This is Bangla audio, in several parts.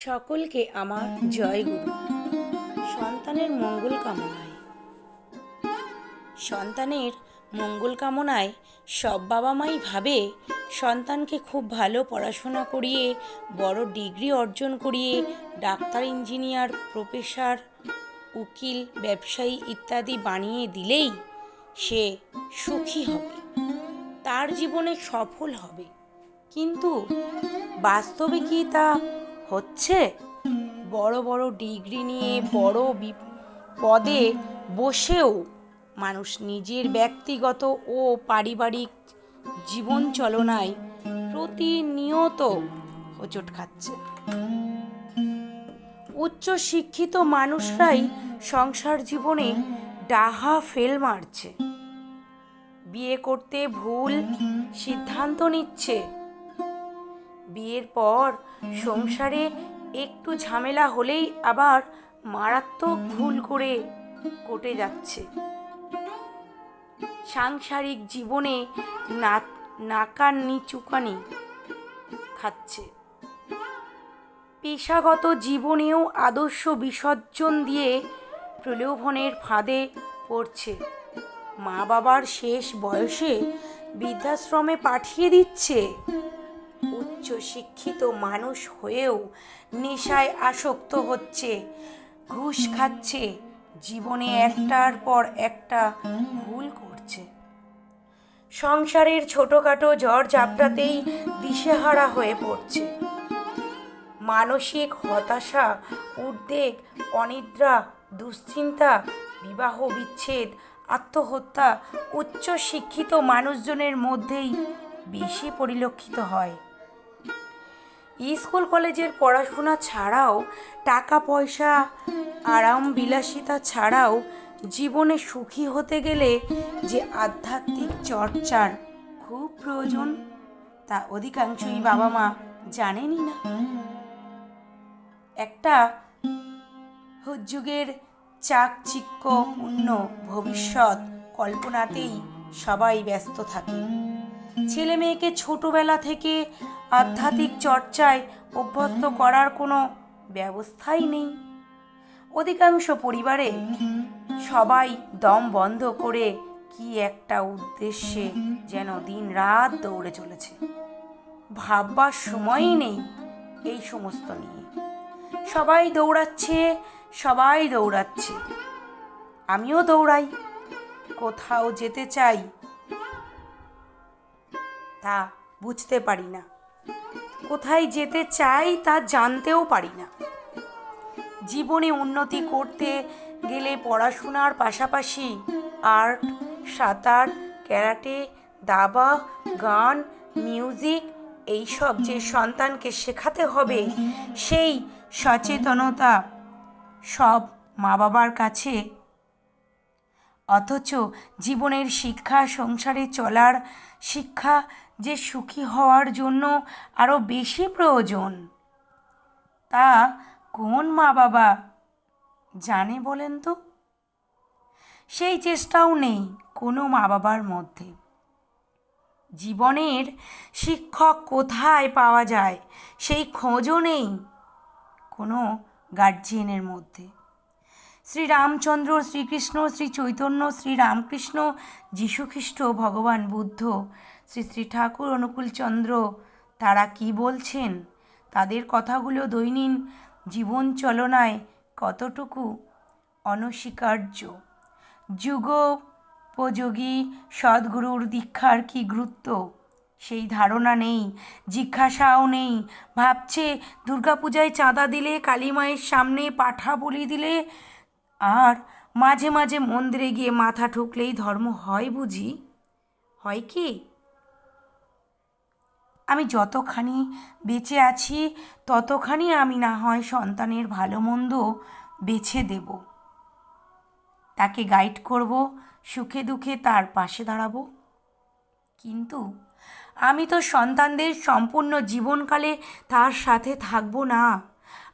সকলকে আমার জয়গুরু। সন্তানের মঙ্গল কামনায়। সন্তানের মঙ্গল কামনায় সব বাবা মাই ভাবে সন্তানকে খুব ভালো পড়াশোনা করিয়ে, বড় ডিগ্রি অর্জন করিয়ে, ডাক্তার, ইঞ্জিনিয়ার, প্রফেসর, উকিল, ব্যবসায়ী ইত্যাদি বানিয়ে দিলেই সে সুখী হবে। তার জীবনে সফল হবে। কিন্তু বাস্তবে কি তা হচ্ছে? বড় বড় ডিগ্রি নিয়ে বড় পদে বসেও মানুষ নিজের ব্যক্তিগত ও পারিবারিক জীবন চলনায় প্রতিনিয়ত হোঁচট খাচ্ছে। উচ্চ শিক্ষিত মানুষরাই সংসার জীবনে ডাহা ফেল মারছে। বিয়ে করতে ভুল সিদ্ধান্ত নিচ্ছে। বিয়ের পর সংসারে একটু ঝামেলা হলেই আবার মারাত্মক ভুল করে কটে যাচ্ছে। সাংসারিক জীবনে নাকান নিচুকানি খাচ্ছে। পেশাগত জীবনেও আদর্শ বিসর্জন দিয়ে প্রলোভনের ফাঁদে পড়ছে। মা বাবার শেষ বয়সে বৃদ্ধাশ্রমে পাঠিয়ে দিচ্ছে। উচ্চ শিক্ষিত মানুষ হয়েও নেশায় আসক্ত হচ্ছে, ঘুষ খাচ্ছে, জীবনে একটার পর একটা ভুল করছে। সংসারের ছোটোখাটো ঝড় ঝাপটাতেই দিশেহারা হয়ে পড়ছে। মানসিক হতাশা, উদ্বেগ, অনিদ্রা, দুশ্চিন্তা, বিবাহ বিচ্ছেদ, আত্মহত্যা উচ্চ শিক্ষিত মানুষজনের মধ্যেই বেশি পরিলক্ষিত হয়। স্কুল কলেজের পড়াশোনা ছাড়াও টাকা পয়সা আরাম বিলাসিতা ছাড়াও জীবনে সুখী হতে গেলে যে আধ্যাত্মিক চর্চার খুব প্রয়োজন, তা অধিকাংশই বাবা মা জানেনই না। একটা যুগের চাকচিক্যপূর্ণ ভবিষ্যৎ কল্পনাতেই সবাই ব্যস্ত থাকে। ছেলে মেয়েকে ছোটবেলা থেকে আধ্যাত্মিক চর্চায় অভ্যস্ত করার কোনো ব্যবস্থাই নেই। অধিকাংশ পরিবারে সবাই দম বন্ধ করে কি একটা উদ্দেশ্যে যেন দিন রাত দৌড়ে চলেছে। ভাববার সময়ই নেই এই সমস্ত নিয়ে। সবাই দৌড়াচ্ছে সবাই দৌড়াচ্ছে। আমিও দৌড়াই, কোথাও যেতে চাই তা বুঝতে পারি না। কোথায় যেতে চাই তা জানতেও পারি না। জীবনে উন্নতি করতে গেলে পড়াশোনার পাশাপাশি আর্ট, সাঁতার, ক্যারাটে, দাবা, গান, মিউজিক এইসব যে সন্তানকে শেখাতে হবে, সেই সচেতনতা সব মা বাবার কাছে। অথচ জীবনের শিক্ষা সংসারে চলার শিক্ষা যে সুখী হওয়ার জন্য আরও বেশি প্রয়োজন। তা কোন মা বাবা জানে বলেন তো? সেই চেষ্টাও নেই কোনো মা বাবার মধ্যে। জীবনের শিক্ষক কোথায় পাওয়া যায় সেই খোঁজও নেই কোনো গার্জিয়ানের মধ্যে। শ্রী রামচন্দ্র শ্রীকৃষ্ণ শ্রী চৈতন্য শ্রী রামকৃষ্ণ যীশুখ্রিস্ট, ভগবান বুদ্ধ শ্রী শ্রী ঠাকুর অনুকূলচন্দ্র তারা কি বলছেন? তাদের কথাগুলো দৈনিন জীবন চলনায় কতটুকু অনস্বীকার্য? যুগোপযোগী সদ্গুরুর দীক্ষার কি গুরুত্ব? সেই ধারণা নেই, জিজ্ঞাসাও নেই। ভাবছে, দুর্গাপূজায় চাঁদা দিলে কালী মায়ের সামনে পাঠা বলি দিলে, আর মাঝে মাঝে মন্দিরে গিয়ে মাথা ঠুকলেই ধর্ম হয় বুঝি? হয় কি? আমি যতখানি বেঁচে আছি, ততখানি আমি না হয় সন্তানের ভালো মন্দ বেছে দেব। তাকে গাইড করব, সুখে দুঃখে তার পাশে দাঁড়াবো। কিন্তু আমি তো সন্তানদের সম্পূর্ণ জীবনকালে তার সাথে থাকব না।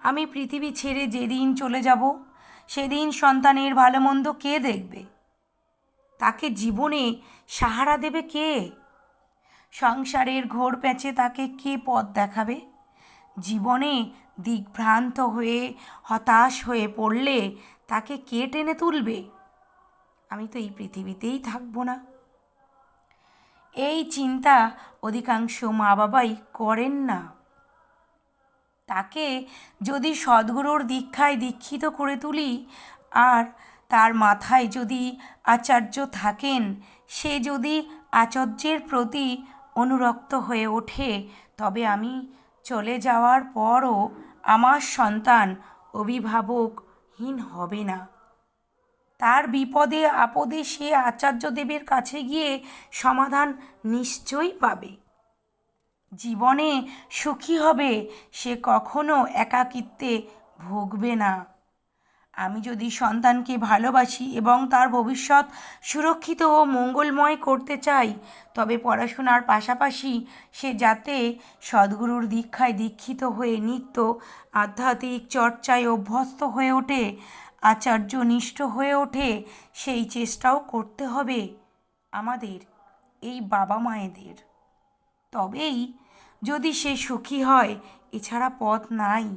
আমি পৃথিবী ছেড়ে যেদিন চলে যাব, সেদিন সন্তানের ভালো মন্দ কে দেখবে? তাকে জীবনে সাহারা দেবে কে? সংসারের ঘোর প্যাচে তাকে কে পথ দেখাবে? জীবনে দিগ্ভ্রান্ত হয়ে, হতাশ হয়ে পড়লে তাকে কে টেনে তুলবে? আমি তো এই পৃথিবীতেই থাকব না। এই চিন্তা অধিকাংশ মা বাবাই করেন না। তাকে যদি সদ্গুরুর দীক্ষায় দীক্ষিত করে তুলি, আর তার মাথায় যদি আচার্য থাকেন, সে যদি আচার্যের প্রতি অনুরক্ত হয়ে ওঠে। তবে আমি চলে যাওয়ার পরও আমার সন্তান অভিভাবকহীন হবে না। তার বিপদে আপদে সে আচার্যদেবের কাছে গিয়ে সমাধান নিশ্চয়ই পাবে। জীবনে সুখী হবে সে কখনো একাকিত্বে ভুগবে না। আমি যদি সন্তানকে ভালোবাসি এবং তার ভবিষ্যৎ সুরক্ষিত ও মঙ্গলময় করতে চাই, তবে পড়াশোনার পাশাপাশি সে যাতে সদ্গুরুর দীক্ষায় দীক্ষিত হয়ে নিত্য আধ্যাত্মিক চর্চায় অভ্যস্ত হয়ে ওঠে আচার্যনিষ্ঠ হয়ে ওঠে, সেই চেষ্টাও করতে হবে আমাদের, এই বাবা মায়েদের। তবেই যদি সে সুখী হয়, এছাড়া পথ নাই।